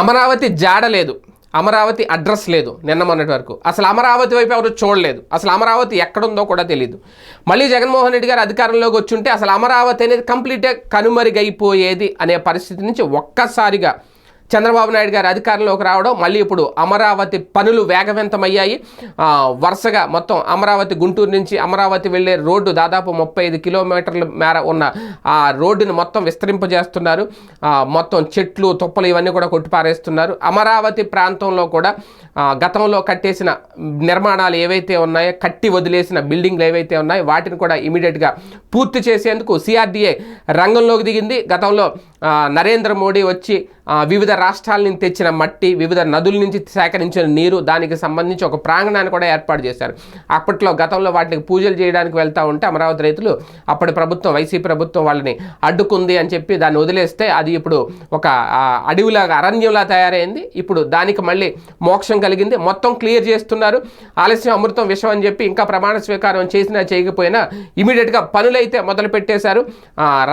అమరావతి జాడ లేదు. అమరావతి అడ్రస్ లేదు నిన్న మొన్నటి వరకు. అసలు అమరావతి వైపు ఎవరు చూడలేదు. అసలు అమరావతి ఎక్కడుందో కూడా తెలియదు మళ్ళీ జగన్మోహన్ రెడ్డి గారు అధికారంలోకి వచ్చుంటే అసలు అమరావతి అనేది కంప్లీట్గా కనుమరుగైపోయేది అనే పరిస్థితి నుంచి ఒక్కసారిగా చంద్రబాబు నాయుడు గారు అధికారంలోకి రావడం మళ్ళీ ఇప్పుడు అమరావతి పనులు వేగవంతమయ్యాయి. వరుసగా మొత్తం అమరావతి గుంటూరు నుంచి అమరావతి వెళ్ళే రోడ్డు దాదాపు ముప్పై ఐదు కిలోమీటర్ల మేర ఉన్న ఆ రోడ్డుని మొత్తం విస్తరింపజేస్తున్నారు. మొత్తం చెట్లు తుప్పలు ఇవన్నీ కూడా కొట్టిపారేస్తున్నారు. అమరావతి ప్రాంతంలో కూడా గతంలో కట్టేసిన నిర్మాణాలు ఏవైతే ఉన్నాయో కట్టి వదిలేసిన బిల్డింగ్లు ఏవైతే ఉన్నాయో వాటిని కూడా ఇమీడియట్గా పూర్తి చేసేందుకు సిఆర్డీఏ రంగంలోకి దిగింది. గతంలో నరేంద్ర మోడీ వచ్చి వివిధ వివిధ రాష్ట్రాల నుంచి తెచ్చిన మట్టి వివిధ నదుల నుంచి సేకరించిన నీరు దానికి సంబంధించి ఒక ప్రాంగణాన్ని కూడా ఏర్పాటు చేశారు. అప్పట్లో గతంలో వాటికి పూజలు చేయడానికి వెళ్తూ ఉంటే అమరావతి రైతులు అప్పటి ప్రభుత్వం వైసీపీ ప్రభుత్వం వాళ్ళని అడ్డుకుంది అని చెప్పి దాన్ని వదిలేస్తే అది ఇప్పుడు ఒక అడవిలాగా అరణ్యంలా తయారైంది. ఇప్పుడు దానికి మళ్ళీ మోక్షం కలిగింది. మొత్తం క్లియర్ చేస్తున్నారు. ఆలస్యం అమృతం విషం అని చెప్పి ఇంకా ప్రమాణ స్వీకారం చేసినా చేయకపోయినా ఇమీడియట్గా పనులైతే మొదలు పెట్టేశారు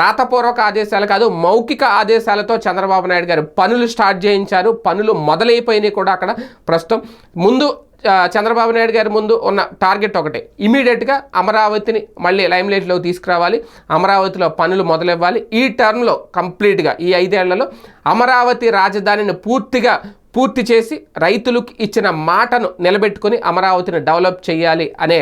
రాతపూర్వక ఆదేశాలు కాదు మౌఖిక ఆదేశాలతో చంద్రబాబు నాయుడు గారు పనులు స్టార్ట్ చేయించారు. పనులు మొదలైపోయినాయి కూడా అక్కడ ప్రస్తుతం. ముందు చంద్రబాబు నాయుడు గారి ముందు ఉన్న టార్గెట్ ఒకటే. ఇమీడియట్గా అమరావతిని మళ్ళీ లైమ్లైట్లోకి తీసుకురావాలి. అమరావతిలో పనులు మొదలవ్వాలి. ఈ టర్మ్లో కంప్లీట్గా ఈ ఐదేళ్ళలో అమరావతి రాజధానిని పూర్తిగా పూర్తి చేసి రైతులకు ఇచ్చిన మాటను నిలబెట్టుకుని అమరావతిని డెవలప్ చేయాలి అనే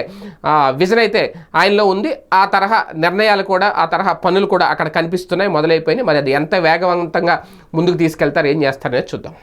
విజన్ అయితే ఆయనలో ఉంది. ఆ తరహా నిర్ణయాలు కూడా ఆ తరహా పనులు కూడా అక్కడ కనిపిస్తున్నాయి మొదలైపోయినాయి. మరి అది ఎంత వేగవంతంగా ముందుకు తీసుకెళ్తారు ఏం చేస్తారనేది చూద్దాం.